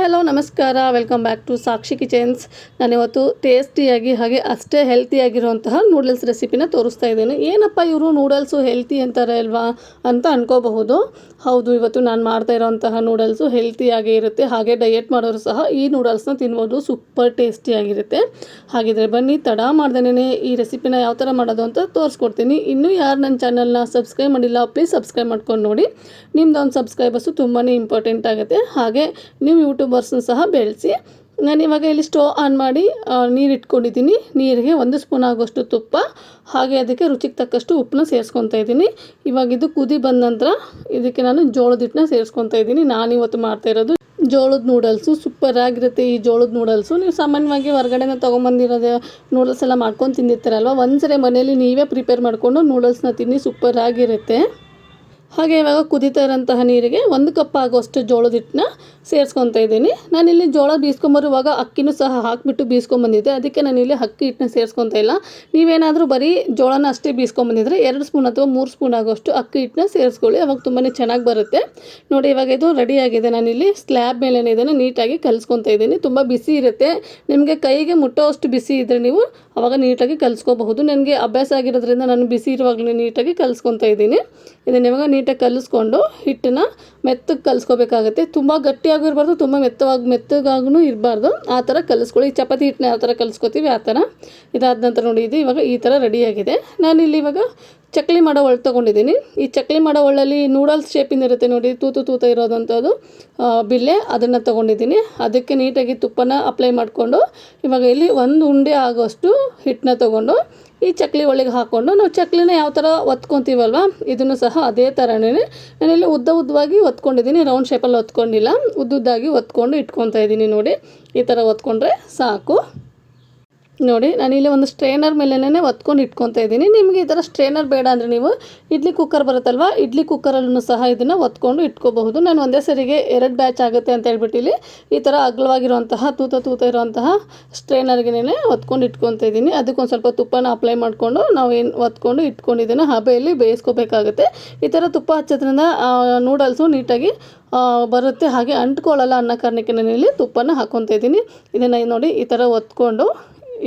Hello, ನಮಸ್ಕಾರ. Welcome back to Sakshi kitchens ನಾನಿವತ್ತು ಟೇಸ್ಟಿಯಾಗಿ ಹಾಗೆ ಅಷ್ಟೇ ಹೆಲ್ತಿಯಾಗಿರುವಂತಹ ನೂಡಲ್ಸ್ ರೆಸಿಪಿನ ತೋರಿಸ್ತಾ ಇದ್ದೇನೆ. ಏನಪ್ಪ ಇವರು ನೂಡಲ್ಸು ಹೆಲ್ತಿ ಅಂತಾರೆ ಅಲ್ವಾ ಅಂತ ಅನ್ಕೋಬಹುದು. ಹೌದು, ಇವತ್ತು ನಾನು ಮಾಡ್ತಾ ಇರೋಂತಹ ನೂಡಲ್ಸು ಹೆಲ್ತಿಯಾಗೇ ಇರುತ್ತೆ. ಹಾಗೆ ಡಯೆಟ್ ಮಾಡೋರು ಸಹ ಈ ನೂಡಲ್ಸ್ನ ತಿನ್ಬೋದು. ಸೂಪರ್ ಟೇಸ್ಟಿಯಾಗಿರುತ್ತೆ ಹಾಗಿದ್ರೆ ಬನ್ನಿ, ತಡ ಮಾಡ್ದೇನೆ ಈ ರೆಸಿಪಿನ ಯಾವ ಥರ ಮಾಡೋದು ಅಂತ ತೋರಿಸ್ಕೊಡ್ತೀನಿ. ಇನ್ನೂ ಯಾರು ನನ್ನ ಚಾನಲ್ನ ಸಬ್ಸ್ಕ್ರೈಬ್ ಮಾಡಿಲ್ಲ ಪ್ಲೀಸ್ ಸಬ್ಸ್ಕ್ರೈಬ್ ಮಾಡ್ಕೊಂಡು ನೋಡಿ. ನಿಮ್ದೊಂದು ಸಬ್ಸ್ಕ್ರೈಬರ್ಸು ತುಂಬಾ ಇಂಪಾರ್ಟೆಂಟ್ ಆಗುತ್ತೆ. ಹಾಗೆ, ನೀವು ಯೂಟ್ಯೂಬರ್ಸ್ನ ಸಹ ಬೆಳೆಸಿ, ನಾನು ಇವಾಗ ಇಲ್ಲಿ ಸ್ಟೋ ಆನ್ ಮಾಡಿ ನೀರು ಇಟ್ಕೊಂಡಿದ್ದೀನಿ ನೀರಿಗೆ ಒಂದು ಸ್ಪೂನ್ ಆಗೋಷ್ಟು ತುಪ್ಪ, ಹಾಗೆ ಅದಕ್ಕೆ ರುಚಿಗೆ ತಕ್ಕಷ್ಟು ಉಪ್ಪನ್ನ ಸೇರಿಸ್ಕೊತಾ ಇದ್ದೀನಿ. ಇವಾಗ ಇದು ಕುದಿ ಬಂದ ನಂತರ ಇದಕ್ಕೆ ನಾನು ಜೋಳದ ಹಿಟ್ಟನ್ನ ಸೇರಿಸ್ಕೊತಾ ಇದ್ದೀನಿ. ನಾನು ಇವತ್ತು ಮಾಡ್ತಾ ಇರೋದು ಜೋಳದ ನೂಡಲ್ಸು ಸೂಪರ್ ಆಗಿರುತ್ತೆ ಈ ಜೋಳದ ನೂಡಲ್ಸು ನೀವು ಸಾಮಾನ್ಯವಾಗಿ ಹೊರಗಡೆನ ತೊಗೊಂಬಂದಿರೋದು ನೂಡಲ್ಸ್ ಎಲ್ಲ ಮಾಡ್ಕೊಂಡು ತಿಂದಿರ್ತಾರಲ್ವ? ಒಂದ್ಸರಿ ಮನೇಲಿ ನೀವೇ ಪ್ರಿಪೇರ್ ಮಾಡಿಕೊಂಡು ನೂಡಲ್ಸ್ನ ತಿನ್ನಿ ಸೂಪರ್ ಆಗಿರುತ್ತೆ. ಹಾಗೆ ಇವಾಗ ಕುದೀತಾ ಇರೋಂತಹ ನೀರಿಗೆ ಒಂದು ಕಪ್ ಆಗೋಷ್ಟು ಜೋಳದ ಹಿಟ್ಟನ್ನ ಸೇರಿಸ್ಕೊತಾ ಇದ್ದೀನಿ. ನಾನಿಲ್ಲಿ ಜೋಳ ಬೀಸ್ಕೊಂಬರುವಾಗ ಅಕ್ಕಿನೂ ಸಹ ಹಾಕಿಬಿಟ್ಟು ಬೀಸ್ಕೊಂಬಂದಿದ್ದೆ. ಅದಕ್ಕೆ ನಾನಿಲ್ಲಿ ಅಕ್ಕಿ ಹಿಟ್ಟನ್ನ ಸೇರಿಸ್ಕೊತಾ ಇಲ್ಲ. ನೀವೇನಾದರೂ ಬರೀ ಜೋಳನ ಅಷ್ಟೇ ಬೀಸ್ಕೊಂಬಂದಿದ್ರೆ ಎರಡು ಸ್ಪೂನ್ ಅಥವಾ ಮೂರು ಸ್ಪೂನ್ ಆಗೋಷ್ಟು ಅಕ್ಕಿ ಹಿಟ್ಟನ್ನ ಸೇರಿಸ್ಕೊಳ್ಳಿ. ಅವಾಗ ತುಂಬಾ ಚೆನ್ನಾಗಿ ಬರುತ್ತೆ. ನೋಡಿ, ಇವಾಗ ಇದು ರೆಡಿ ಆಗಿದೆ. ನಾನಿಲ್ಲಿ ಸ್ಲ್ಯಾಬ್ ಮೇಲೆ ಇದನ್ನು ನೀಟಾಗಿ ಕಲಿಸ್ಕೊತಾ ಇದ್ದೀನಿ. ತುಂಬ ಬಿಸಿ ಇರುತ್ತೆ. ನಿಮಗೆ ಕೈಗೆ ಮುಟ್ಟೋವಷ್ಟು ಬಿಸಿ ಇದ್ದರೆ ನೀವು ಅವಾಗ ನೀಟಾಗಿ ಕಲಿಸ್ಕೋಬಹುದು. ನನಗೆ ಅಭ್ಯಾಸ ಆಗಿರೋದ್ರಿಂದ ನಾನು ಬಿಸಿ ಇರುವಾಗಲೇ ನೀಟಾಗಿ ಕಲಿಸ್ಕೊತಾ ಇದ್ದೀನಿ. ಇದನ್ನು ಇವಾಗ ನೀಟಾಗಿ ಕಲಿಸ್ಕೊಂಡು ಹಿಟ್ಟನ್ನ ಮೆತ್ತಗೆ ಕಲಿಸ್ಕೋಬೇಕಾಗತ್ತೆ. ತುಂಬ ಗಟ್ಟಿಯಾಗಿರ್ಬಾರ್ದು, ತುಂಬ ಮೆತ್ತವಾಗಿ ಮೆತ್ತಗಾಗೂ ಇರಬಾರ್ದು. ಆ ಥರ ಕಲಿಸ್ಕೊಳ್ಳಿ. ಚಪಾತಿ ಹಿಟ್ಟನ್ನ ಯಾವ ಥರ ಕಲಿಸ್ಕೊತೀವಿ ಆ ಥರ ಇದಾದ ನಂತರ ನೋಡಿ, ಇದು ಇವಾಗ ಈ ಥರ ರೆಡಿಯಾಗಿದೆ ನಾನಿಲ್ಲಿ ಇವಾಗ ಚಕ್ಲಿ ಮಾಡೋ ಒಳ್ಳು ತೊಗೊಂಡಿದ್ದೀನಿ. ಈ ಚಕ್ಲಿ ಮಾಡೋ ಒಳ್ಳಲ್ಲಿ ನೂಡಲ್ಸ್ ಶೇಪಿಂದ ಇರುತ್ತೆ ನೋಡಿ, ತೂತು ತೂತ ಇರೋದಂಥದ್ದು. ಬಿಲ್ಲೆ ಅದನ್ನು ತೊಗೊಂಡಿದ್ದೀನಿ. ಅದಕ್ಕೆ ನೀಟಾಗಿ ತುಪ್ಪನ ಅಪ್ಲೈ ಮಾಡಿಕೊಂಡು, ಇವಾಗ ಇಲ್ಲಿ ಒಂದು ಉಂಡೆ ಆಗೋಷ್ಟು ಹಿಟ್ಟನ್ನ ತೊಗೊಂಡು, ಈ ಚಕ್ಲಿ ಒಳಗೆ ಹಾಕ್ಕೊಂಡು ನಾವು ಚಕ್ಲಿನ ಯಾವ ಥರ ಒತ್ಕೊತೀವಲ್ವ, ಇದನ್ನು ಸಹ ಅದೇ ಥರನೇ ನಾನಿಲ್ಲಿ ಉದ್ದ ಉದ್ದವಾಗಿ ಒತ್ಕೊಂಡಿದ್ದೀನಿ. ರೌಂಡ್ ಶೇಪಲ್ಲಿ ಒತ್ಕೊಂಡಿಲ್ಲ. ಉದ್ದುದ್ದಾಗಿ ಒತ್ಕೊಂಡು ಇಟ್ಕೊತಾ ಇದ್ದೀನಿ ನೋಡಿ. ಈ ಥರ ಒತ್ಕೊಂಡ್ರೆ ಸಾಕು. ನೋಡಿ, ನಾನು ಇಲ್ಲಿ ಒಂದು ಸ್ಟ್ರೈನರ್ ಮೇಲೇ ಒತ್ಕೊಂಡು ಇಟ್ಕೊತಾ ಇದ್ದೀನಿ. ನಿಮಗೆ ಈ ಥರ ಸ್ಟ್ರೈನರ್ ಬೇಡ ಅಂದರೆ ನೀವು ಇಡ್ಲಿ ಕುಕ್ಕರ್ ಬರುತ್ತಲ್ವ, ಇಡ್ಲಿ ಕುಕ್ಕರಲ್ಲೂ ಸಹ ಇದನ್ನು ಒತ್ಕೊಂಡು ಇಟ್ಕೋಬಹುದು. ನಾನು ಒಂದೇ ಸರಿಗೆ ಎರಡು ಬ್ಯಾಚ್ ಆಗುತ್ತೆ ಅಂತ ಹೇಳ್ಬಿಟ್ಟು ಇಲ್ಲಿ ಈ ಥರ ಅಗಲವಾಗಿರುವಂತಹ, ತೂತ ತೂತ ಇರುವಂತಹ ಸ್ಟ್ರೈನರ್ಗೆ ಒತ್ಕೊಂಡು ಇಟ್ಕೊತಾ ಇದ್ದೀನಿ. ಅದಕ್ಕೊಂದು ಸ್ವಲ್ಪ ತುಪ್ಪನ ಅಪ್ಲೈ ಮಾಡಿಕೊಂಡು ನಾವು ಏನು ಒತ್ಕೊಂಡು ಇಟ್ಕೊಂಡಿದ್ದನ್ನು ಹಬೆಯಲ್ಲಿ ಬೇಯಿಸ್ಕೋಬೇಕಾಗುತ್ತೆ. ಈ ಥರ ತುಪ್ಪ ಹಚ್ಚೋದ್ರಿಂದ ನೂಡಲ್ಸು ನೀಟಾಗಿ ಬರುತ್ತೆ. ಹಾಗೆ ಅಂಟ್ಕೊಳ್ಳಲ್ಲ ಅನ್ನೋ ಕಾರಣಕ್ಕೆ ನಾನು ಇಲ್ಲಿ ತುಪ್ಪನ ಹಾಕ್ಕೊತಾ ಇದ್ದೀನಿ. ಇದನ್ನು ನೋಡಿ ಈ ಥರ ಒತ್ಕೊಂಡು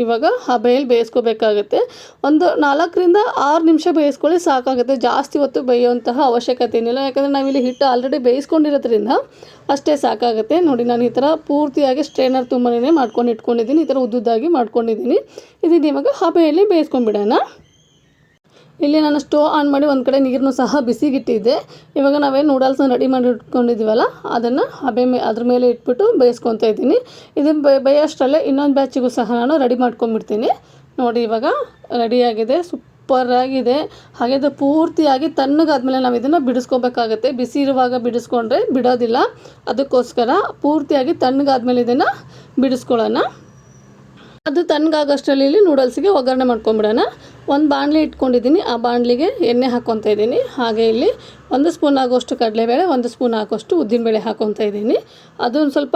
ಇವಾಗ ಹಬೆಯಲ್ಲಿ ಬೇಯಿಸ್ಕೋಬೇಕಾಗುತ್ತೆ. ಒಂದು ನಾಲ್ಕರಿಂದ ಆರು ನಿಮಿಷ ಬೇಯಿಸ್ಕೊಳ್ಳಿ ಸಾಕಾಗುತ್ತೆ. ಜಾಸ್ತಿ ಹೊತ್ತು ಬೇಯುವಂತಹ ಅವಶ್ಯಕತೆ ಏನಿಲ್ಲ ಯಾಕಂದರೆ ನಾವಿಲ್ಲಿ ಹಿಟ್ಟು ಆಲ್ರೆಡಿ ಬೇಯಿಸ್ಕೊಂಡಿರೋದ್ರಿಂದ ಅಷ್ಟೇ ಸಾಕಾಗುತ್ತೆ. ನೋಡಿ, ನಾನು ಈ ಥರ ಪೂರ್ತಿಯಾಗಿ ಸ್ಟ್ರೈನರ್ ತುಂಬನೇ ಮಾಡ್ಕೊಂಡು ಇಟ್ಕೊಂಡಿದ್ದೀನಿ. ಈ ಥರ ಉದ್ದುದ್ದಾಗಿ ಮಾಡ್ಕೊಂಡಿದ್ದೀನಿ. ಇದನ್ನು ಇವಾಗ ಹಬೆಯಲ್ಲಿ ಬೇಯಿಸ್ಕೊಂಡ್ಬಿಡೋಣ. ಇಲ್ಲಿ ನಾನು ಸ್ಟೋವ್ ಆನ್ ಮಾಡಿ ಒಂದು ಕಡೆ ನೀರನ್ನು ಸಹ ಬಿಸಿಗಿಟ್ಟಿದ್ದೆ. ಇವಾಗ ನಾವೇನು ನೂಡಲ್ಸ್ನ ರೆಡಿ ಮಾಡಿ ಇಟ್ಕೊಂಡಿದ್ದೀವಲ್ಲ ಅದನ್ನು ಹಬೆ ಮೇ, ಅದ್ರ ಮೇಲೆ ಇಟ್ಬಿಟ್ಟು ಬೇಯಿಸ್ಕೊತಾ ಇದ್ದೀನಿ. ಇದನ್ನು ಬೇಯೋಷ್ಟರಲ್ಲೇ ಇನ್ನೊಂದು ಬ್ಯಾಚಿಗೂ ಸಹ ನಾನು ರೆಡಿ ಮಾಡ್ಕೊಂಬಿಡ್ತೀನಿ ನೋಡಿ ಇವಾಗ ರೆಡಿಯಾಗಿದೆ ಸೂಪರಾಗಿದೆ ಹಾಗೆ ಅದು ಪೂರ್ತಿಯಾಗಿ ತಣ್ಣಗಾದ್ಮೇಲೆ ನಾವು ಇದನ್ನು ಬಿಡಿಸ್ಕೋಬೇಕಾಗತ್ತೆ. ಬಿಸಿ ಇರುವಾಗ ಬಿಡಿಸ್ಕೊಂಡ್ರೆ ಬಿಡೋದಿಲ್ಲ. ಅದಕ್ಕೋಸ್ಕರ ಪೂರ್ತಿಯಾಗಿ ತಣ್ಣಗಾದ್ಮೇಲೆ ಇದನ್ನು ಬಿಡಿಸ್ಕೊಳ್ಳೋಣ. ಅದು ತಣ್ಣಗಾಗೋಷ್ಟರಲ್ಲಿ ಇಲ್ಲಿ ನೂಡಲ್ಸಿಗೆ ಒಗ್ಗರಣೆ ಮಾಡ್ಕೊಂಬಿಡೋಣ ಒಂದು ಬಾಣಲಿ ಇಟ್ಕೊಂಡಿದ್ದೀನಿ. ಆ ಬಾಣಲಿಗೆ ಎಣ್ಣೆ ಹಾಕ್ಕೊತಾ ಇದ್ದೀನಿ. ಹಾಗೆ ಇಲ್ಲಿ ಒಂದು ಸ್ಪೂನ್ ಆಗೋಷ್ಟು ಕಡಲೆಬೇಳೆ, ಒಂದು ಸ್ಪೂನ್ ಹಾಕೋಷ್ಟು ಉದ್ದಿನಬೇಳೆ ಹಾಕೊತ ಇದ್ದೀನಿ. ಅದೊಂದು ಸ್ವಲ್ಪ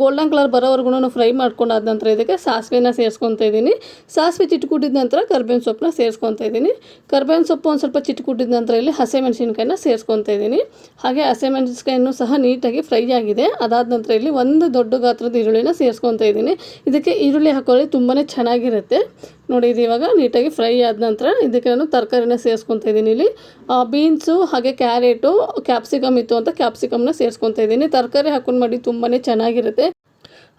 ಗೋಲ್ಡನ್ ಕಲರ್ ಬರೋವರೆಗೂ ಫ್ರೈ ಮಾಡ್ಕೊಂಡಾದ ನಂತರ ಇದಕ್ಕೆ ಸಾಸಿವೆನ ಸೇರಿಸ್ಕೊತಾ ಇದ್ದೀನಿ. ಸಾಸಿವೆ ಚಿಟ್ಕುಟ್ಟಿದ ನಂತರ ಕರ್ಬೇವಿನ ಸೊಪ್ಪನ್ನ ಸೇರಿಸ್ಕೊತಾ ಇದ್ದೀನಿ. ಕರ್ಬೇವಿನ ಸೊಪ್ಪು ಒಂದು ಸ್ವಲ್ಪ ಚಿಟ್ಕುಟ್ಟಿದ ನಂತರ ಇಲ್ಲಿ ಹಸಿಮೆಣಸಿನ್ಕಾಯಿನ ಸೇರಿಸ್ಕೊತಾ ಇದ್ದೀನಿ. ಹಾಗೆ ಹಸಿಮೆಣಸಿನ್ಕಾಯನ್ನು ಸಹ ನೀಟಾಗಿ ಫ್ರೈ ಆಗಿದೆ. ಅದಾದ ನಂತರ ಇಲ್ಲಿ ಒಂದು ದೊಡ್ಡ ಗಾತ್ರದ ಈರುಳ್ಳಿನ ಸೇರಿಸ್ಕೊತಾ ಇದ್ದೀನಿ. ಇದಕ್ಕೆ ಈರುಳ್ಳಿ ಹಾಕೊಳ್ಳಿ ತುಂಬಾ ಚೆನ್ನಾಗಿರುತ್ತೆ. ನೋಡಿ, ಇದು ಇವಾಗ ನೀಟಾಗಿ ಫ್ರೈ ಆದ ನಂತರ ಇದಕ್ಕೆ ನಾನು ತರಕಾರಿನ ಸೇರಿಸ್ಕೊತಾ ಇದ್ದೀನಿ ಇಲ್ಲಿ. ಬೀನ್ಸು ಹಾಗೆ ಕ್ಯಾರೆಟು ಕ್ಯಾಪ್ಸಿಕಮ್ ಇತ್ತು ಅಂತ ಕ್ಯಾಪ್ಸಿಕಮ್ನ ಸೇರಿಸ್ಕೊತಾ ಇದ್ದೀನಿ. ತರಕಾರಿ ಹಾಕೊಂಡು ಮಾಡಿ ತುಂಬಾ ಚೆನ್ನಾಗಿರುತ್ತೆ.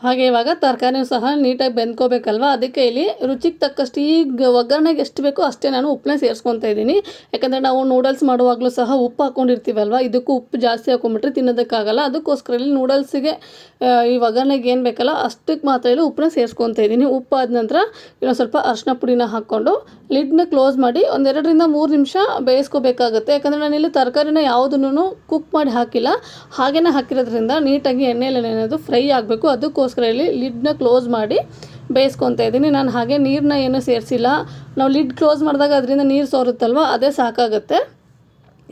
ಹಾಗೆ ಇವಾಗ ತರಕಾರಿನೂ ಸಹ ನೀಟಾಗಿ ಬೆಂದ್ಕೋಬೇಕಲ್ವ? ಅದಕ್ಕೆ ಇಲ್ಲಿ ರುಚಿಗೆ ತಕ್ಕಷ್ಟು ಈಗ ಒಗ್ಗರಣೆಗೆ ಎಷ್ಟು ಬೇಕೋ ಅಷ್ಟೇ ನಾನು ಉಪ್ಪನ್ನ ಸೇರಿಸ್ಕೊತಾ ಇದ್ದೀನಿ. ಯಾಕಂದರೆ ನಾವು ನೂಡಲ್ಸ್ ಮಾಡುವಾಗಲೂ ಸಹ ಉಪ್ಪು ಹಾಕ್ಕೊಂಡಿರ್ತೀವಲ್ವ ಇದಕ್ಕೂ ಉಪ್ಪು ಜಾಸ್ತಿ ಹಾಕೊಂಡ್ಬಿಟ್ರೆ ತಿನ್ನೋದಕ್ಕಾಗಲ್ಲ. ಅದಕ್ಕೋಸ್ಕರ ಇಲ್ಲಿ ನೂಡಲ್ಸಿಗೆ ಈ ಒಗ್ಗರಣೆಗೆ ಏನು ಬೇಕಲ್ಲ ಅಷ್ಟಕ್ಕೆ ಮಾತ್ರ ಇಲ್ಲಿ ಉಪ್ಪನ್ನ ಸೇರಿಸ್ಕೊತಾ ಇದ್ದೀನಿ. ಉಪ್ಪು ಆದ ನಂತರ ಇನ್ನೊಂದು ಸ್ವಲ್ಪ ಅರಿಶಿನ ಪುಡಿನ ಹಾಕ್ಕೊಂಡು ಲಿಡ್ನ ಕ್ಲೋಸ್ ಮಾಡಿ ಒಂದೆರಡರಿಂದ ಮೂರು ನಿಮಿಷ ಬೇಯಿಸ್ಕೋಬೇಕಾಗುತ್ತೆ. ಯಾಕಂದರೆ ನಾನಿಲ್ಲಿ ತರಕಾರಿನ ಯಾವುದನ್ನು ಕುಕ್ ಮಾಡಿ ಹಾಕಿಲ್ಲ. ಹಾಗೇನೆ ಹಾಕಿರೋದ್ರಿಂದ ನೀಟಾಗಿ ಎಣ್ಣೆಯಲ್ಲಿ ಏನಾದ್ರು ಫ್ರೈ ಆಗಬೇಕು. ಅದಕ್ಕೋಸ್ಕರ ಇಲ್ಲಿ ಲಿಡ್ನ ಕ್ಲೋಸ್ ಮಾಡಿ ಬೇಯಿಸ್ಕೊತಾ ಇದ್ದೀನಿ. ನಾನು ಹಾಗೆ ನೀರನ್ನ ಏನೂ ಸೇರಿಸಿಲ್ಲ. ನಾವು ಲಿಡ್ ಕ್ಲೋಸ್ ಮಾಡಿದಾಗ ಅದರಿಂದ ನೀರು ಸೋರುತ್ತಲ್ವ? ಅದೇ ಸಾಕಾಗುತ್ತೆ.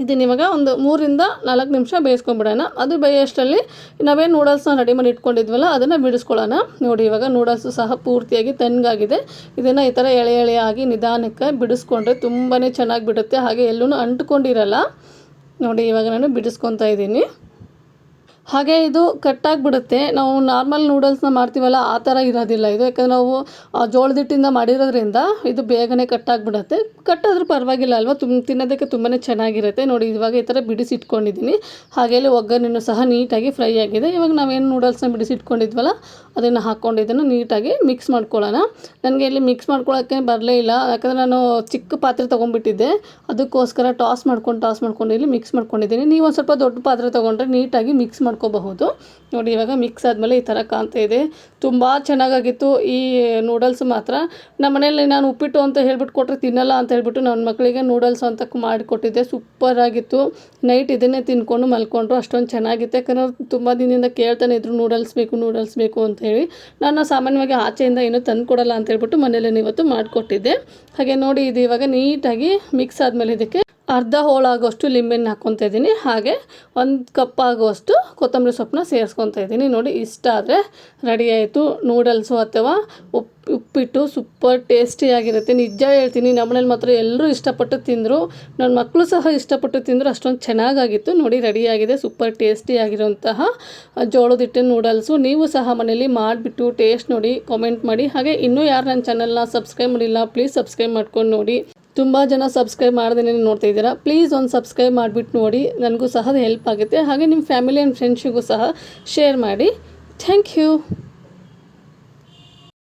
ಇದನ್ನ ಇವಾಗ ಒಂದು ಮೂರಿಂದ ನಾಲ್ಕು ನಿಮಿಷ ಬೇಯಿಸ್ಕೊಂಬಿಡೋಣ. ಅದು ಬೇಯೋಷ್ಟರಲ್ಲಿ ನಾವೇನು ನೂಡಲ್ಸ್ನ ರೆಡಿ ಮಾಡಿ ಇಟ್ಕೊಂಡಿದ್ವಲ್ಲ, ಅದನ್ನು ಬಿಡಿಸ್ಕೊಳ್ಳೋಣ. ನೋಡಿ, ಇವಾಗ ನೂಡಲ್ಸು ಸಹ ಪೂರ್ತಿಯಾಗಿ ತಣ್ಣಗಾಗಿದೆ ಇದನ್ನು ಈ ಥರ ಎಳೆ ಎಳೆಯಾಗಿ ನಿಧಾನಕ್ಕೆ ಬಿಡಿಸ್ಕೊಂಡ್ರೆ ತುಂಬಾ ಚೆನ್ನಾಗಿ ಬಿಡುತ್ತೆ. ಹಾಗೆ ಎಲ್ಲೂ ಅಂಟ್ಕೊಂಡಿರಲ್ಲ. ನೋಡಿ, ಇವಾಗ ನಾನು ಬಿಡಿಸ್ಕೊತಾ ಇದ್ದೀನಿ. ಹಾಗೆ ಇದು ಕಟ್ಟಾಗಿಬಿಡುತ್ತೆ ನಾವು ನಾರ್ಮಲ್ ನೂಡಲ್ಸ್ನ ಮಾಡ್ತೀವಲ್ಲ, ಆ ಥರ ಇರೋದಿಲ್ಲ ಇದು. ಯಾಕಂದರೆ ನಾವು ಜೋಳದ ಹಿಟ್ಟಿಂದ ಮಾಡಿರೋದ್ರಿಂದ ಇದು ಬೇಗನೆ ಕಟ್ಟಾಗಿಬಿಡುತ್ತೆ ಕಟ್ಟಾದ್ರೂ ಪರವಾಗಿಲ್ಲ ಅಲ್ವಾ? ತುಂಬ ತಿನ್ನೋದಕ್ಕೆ ತುಂಬಾ ಚೆನ್ನಾಗಿರುತ್ತೆ. ನೋಡಿ, ಇವಾಗ ಈ ಥರ ಬಿಡಿಸಿಟ್ಕೊಂಡಿದ್ದೀನಿ. ಹಾಗೆ ಇಲ್ಲಿ ಒಗ್ಗರಣೆನೂ ಸಹ ನೀಟಾಗಿ ಫ್ರೈ ಆಗಿದೆ. ಇವಾಗ ನಾವೇನು ನೂಡಲ್ಸ್ನ ಬಿಡಿಸಿಟ್ಕೊಂಡಿದ್ವಲ್ಲ, ಅದನ್ನು ಹಾಕ್ಕೊಂಡಿದ್ದನ್ನು ನೀಟಾಗಿ ಮಿಕ್ಸ್ ಮಾಡ್ಕೊಳ್ಳೋಣ. ನನಗೆ ಇಲ್ಲಿ ಮಿಕ್ಸ್ ಮಾಡ್ಕೊಳ್ಳೋಕ್ಕೆ ಬರಲೇ ಇಲ್ಲ. ಯಾಕಂದರೆ ನಾನು ಚಿಕ್ಕ ಪಾತ್ರೆ ತೊಗೊಂಡ್ಬಿಟ್ಟಿದ್ದೆ. ಅದಕ್ಕೋಸ್ಕರ ಟಾಸ್ ಮಾಡ್ಕೊಂಡು ಟಾಸ್ ಮಾಡ್ಕೊಂಡು ಇಲ್ಲಿ ಮಿಕ್ಸ್ ಮಾಡ್ಕೊಂಡಿದ್ದೀನಿ. ನೀವು ಒಂದು ಸ್ವಲ್ಪ ದೊಡ್ಡ ಪಾತ್ರೆ ತೊಗೊಂಡ್ರೆ ನೀಟಾಗಿ ಮಿಕ್ಸ್ ಮಾಡ್ಕೋಬಹುದು ನೋಡಿ, ಇವಾಗ ಮಿಕ್ಸ್ ಆದಮೇಲೆ ಈ ಥರ ಕಾಣ್ತಾ ಇದೆ. ತುಂಬ ಚೆನ್ನಾಗಾಗಿತ್ತು. ಈ ನೂಡಲ್ಸ್ ಮಾತ್ರ. ನಮ್ಮ ಮನೇಲಿ ನಾನು ಉಪ್ಪಿಟ್ಟು ಅಂತ ಹೇಳ್ಬಿಟ್ಟು ಕೊಟ್ಟರೆ ತಿನ್ನಲ್ಲ ಅಂತ ಹೇಳ್ಬಿಟ್ಟು ನನ್ನ ಮಕ್ಕಳಿಗೆ ನೂಡಲ್ಸ್ ಅಂತ ಮಾಡಿಕೊಟ್ಟಿದ್ದೆ ಸೂಪರ್ ಆಗಿತ್ತು. ನೈಟ್ ಇದನ್ನೇ ತಿನ್ಕೊಂಡು ಮಲ್ಕೊಂಡ್ರು. ಅಷ್ಟೊಂದು ಚೆನ್ನಾಗಿತ್ತು. ಯಾಕಂದ್ರೆ ತುಂಬ ದಿನದಿಂದ ಕೇಳ್ತಾನೆ ಇದ್ರು ನೂಡಲ್ಸ್ ಬೇಕು ನೂಡಲ್ಸ್ ಬೇಕು ಅಂತ ಹೇಳಿ. ನಾನು ಸಾಮಾನ್ಯವಾಗಿ ಆಚೆಯಿಂದ ಏನೂ ತಂದು ಕೊಡಲ್ಲ ಅಂತ ಹೇಳ್ಬಿಟ್ಟು ಮನೇಲೇ ಇವತ್ತು ಮಾಡಿಕೊಟ್ಟಿದ್ದೆ. ಹಾಗೆ ನೋಡಿ, ಇದು ಇವಾಗ ನೀಟಾಗಿ ಮಿಕ್ಸ್ ಆದಮೇಲೆ ಇದಕ್ಕೆ ಅರ್ಧ ಹೋಳಾಗೋಷ್ಟು ಲಿಂಬೆನ ಹಾಕ್ಕೊತಾ ಇದ್ದೀನಿ. ಹಾಗೆ ಒಂದು ಕಪ್ ಆಗುವಷ್ಟು ಕೊತ್ತಂಬರಿ ಸೊಪ್ಪನ್ನ ಸೇರಿಸ್ಕೊತಾ ಇದ್ದೀನಿ. ನೋಡಿ, ಇಷ್ಟ ಆದರೆ ರೆಡಿ ಆಯಿತು. ನೂಡಲ್ಸು ಅಥವಾ ಉಪ್ಪು ಉಪ್ಪಿಟ್ಟು ಸೂಪರ್ ಟೇಸ್ಟಿಯಾಗಿರುತ್ತೆ ನಿಜ ಹೇಳ್ತೀನಿ, ನಮ್ಮನೇಲಿ ಮಾತ್ರ ಎಲ್ಲರೂ ಇಷ್ಟಪಟ್ಟು ತಿಂದರು. ನನ್ನ ಮಕ್ಕಳು ಸಹ ಇಷ್ಟಪಟ್ಟು ತಿಂದರು. ಅಷ್ಟೊಂದು ಚೆನ್ನಾಗಾಗಿತ್ತು. ನೋಡಿ ರೆಡಿಯಾಗಿದೆ ಸೂಪರ್ ಟೇಸ್ಟಿಯಾಗಿರುವಂತಹ ಜೋಳದ ಹಿಟ್ಟಿನ ನೂಡಲ್ಸು ನೀವು ಸಹ ಮನೇಲಿ ಮಾಡಿಬಿಟ್ಟು ಟೇಸ್ಟ್ ನೋಡಿ ಕಾಮೆಂಟ್ ಮಾಡಿ. ಹಾಗೆ ಇನ್ನೂ ಯಾರು ನನ್ನ ಚಾನಲ್ನ ಸಬ್ಸ್ಕ್ರೈಬ್ ಮಾಡಿಲ್ಲ ಪ್ಲೀಸ್ ಸಬ್ಸ್ಕ್ರೈಬ್ ಮಾಡ್ಕೊಂಡು ನೋಡಿ. ತುಂಬ ಜನ ಸಬ್ಸ್ಕ್ರೈಬ್ ಮಾಡ್ದೇನೆ ನೋಡ್ತಾ ಇದ್ದೀರಾ? ಪ್ಲೀಸ್ ಒಂದು ಸಬ್ಸ್ಕ್ರೈಬ್ ಮಾಡಿಬಿಟ್ಟು ನೋಡಿ, ನನಗೂ ಸಹ ಹೆಲ್ಪ್ ಆಗುತ್ತೆ. ಹಾಗೆ ನಿಮ್ಮ ಫ್ಯಾಮಿಲಿ ಆ್ಯಂಡ್ ಫ್ರೆಂಡ್ಸಿಗೂ ಸಹ ಶೇರ್ ಮಾಡಿ. Thank you